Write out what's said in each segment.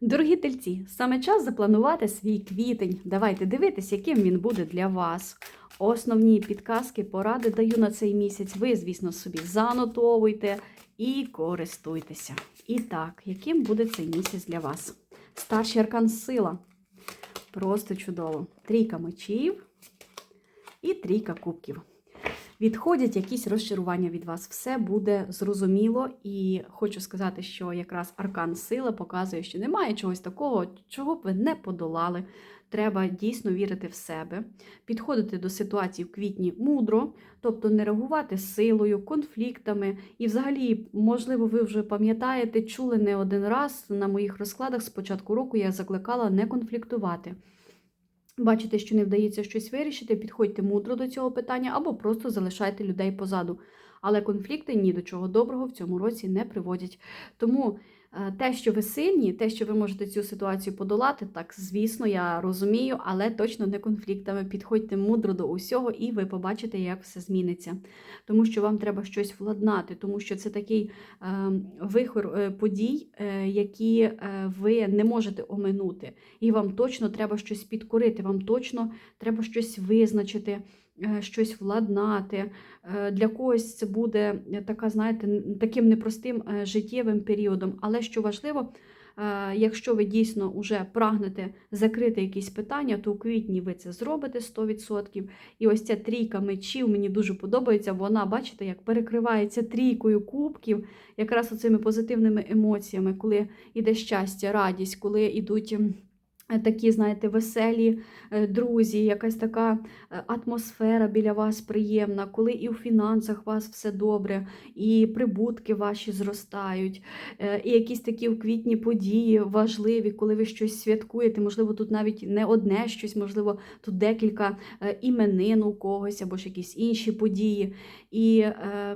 Дорогі тельці, саме час запланувати свій квітень. Давайте дивитись, яким він буде для вас. Основні підказки, поради даю на цей місяць. Ви, звісно, собі занотовуйте і користуйтеся. І так, яким буде цей місяць для вас? Старший аркан сила. Просто чудово. Трійка мечів і трійка кубків. Відходять якісь розчарування від вас. Все буде зрозуміло, і хочу сказати, що якраз аркан сила показує, що немає чогось такого, чого б ви не подолали. Треба дійсно вірити в себе, підходити до ситуації в квітні мудро, тобто не реагувати силою, конфліктами. І, взагалі, можливо, ви вже пам'ятаєте, чули не один раз на моїх розкладах з початку року я закликала не конфліктувати. Бачите, що не вдається щось вирішити, підходьте мудро до цього питання або просто залишайте людей позаду. Але конфлікти ні до чого доброго в цьому році не приводять. Тому те, що ви сильні, те, що ви можете цю ситуацію подолати, так, звісно, я розумію, але точно не конфліктами. Підходьте мудро до усього, і ви побачите, як все зміниться. Тому що вам треба щось владнати, тому що це такий е, вихор е, подій, е, які е, ви не можете оминути. І вам точно треба щось підкорити, вам точно треба щось визначити, е, щось владнати. Е, Для когось це буде е, така, знаєте, таким непростим е, життєвим періодом. Але що важливо, е, якщо ви дійсно вже прагнете закрити якісь питання, то у квітні ви це зробите 100%. І ось ця трійка мечів мені дуже подобається. Вона, бачите, як перекривається трійкою кубків, якраз оцими позитивними емоціями, коли іде щастя, радість, коли йдуть. Такі, знаєте, веселі е, друзі, якась така е, атмосфера біля вас приємна, коли і у фінансах у вас все добре, і прибутки ваші зростають, е, і якісь такі в квітні події важливі, коли ви щось святкуєте. Можливо, тут навіть не одне щось, можливо, тут декілька іменин у когось або ж якісь інші події. І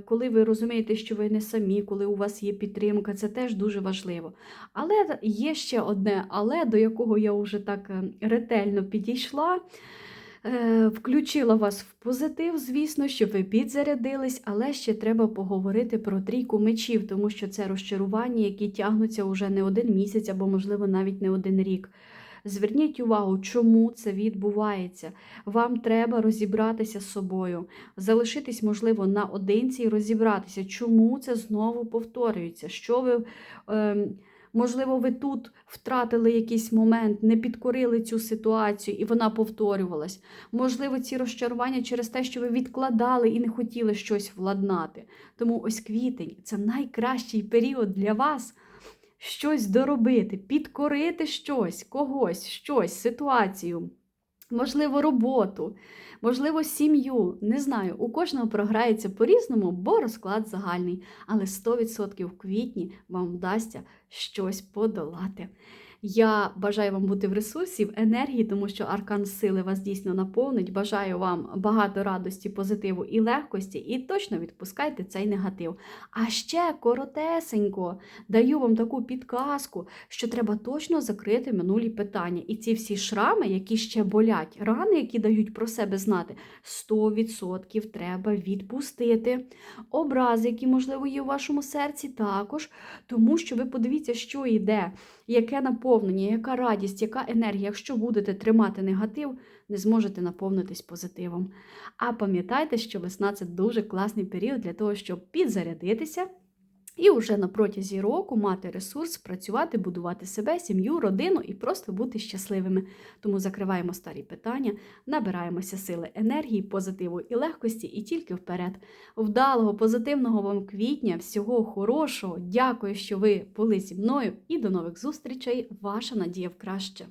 коли ви розумієте, що ви не самі, коли у вас є підтримка, це теж дуже важливо. Але є ще одне, але до якого я вже так е, ретельно підійшла. Е, Включила вас в позитив, звісно, щоб ви підзарядились, але ще треба поговорити про трійку мечів, тому що це розчарування, які тягнуться уже не один місяць або, можливо, навіть не один рік. Зверніть увагу, чому це відбувається. Вам треба розібратися з собою, залишитись, можливо, наодинці і розібратися, чому це знову повторюється. Що ви, ем, можливо, ви тут втратили якийсь момент, не підкорили цю ситуацію, і вона повторювалась. Можливо, ці розчарування через те, що ви відкладали і не хотіли щось владнати. Тому ось квітень це найкращий період для вас щось доробити, підкорити щось, когось, щось, ситуацію, можливо, роботу, можливо, сім'ю. Не знаю, у кожного програється по-різному, бо розклад загальний. Але 100% в квітні вам вдасться щось подолати. Я бажаю вам бути в ресурсі, в енергії, тому що аркан сили вас дійсно наповнить. Бажаю вам багато радості, позитиву і легкості, і точно відпускайте цей негатив. А ще коротесенько даю вам таку підказку, що треба точно закрити минулі питання. І ці всі шрами, які ще болять, рани, які дають про себе знати, 100% треба відпустити. Образи, які, можливо, є у вашому серці, також, тому що ви подивіться, що йде, яке наповнення, яка радість, яка енергія. Якщо будете тримати негатив, не зможете наповнитись позитивом. А пам'ятайте, що весна це дуже класний період для того, щоб підзарядитися. І вже на протязі року мати ресурс, працювати, будувати себе, сім'ю, родину і просто бути щасливими. Тому закриваємо старі питання, набираємося сили, енергії, позитиву і легкості, і тільки вперед. Вдалого, позитивного вам квітня, всього хорошого. Дякую, що ви були зі мною, і до нових зустрічей. Ваша надія в краще.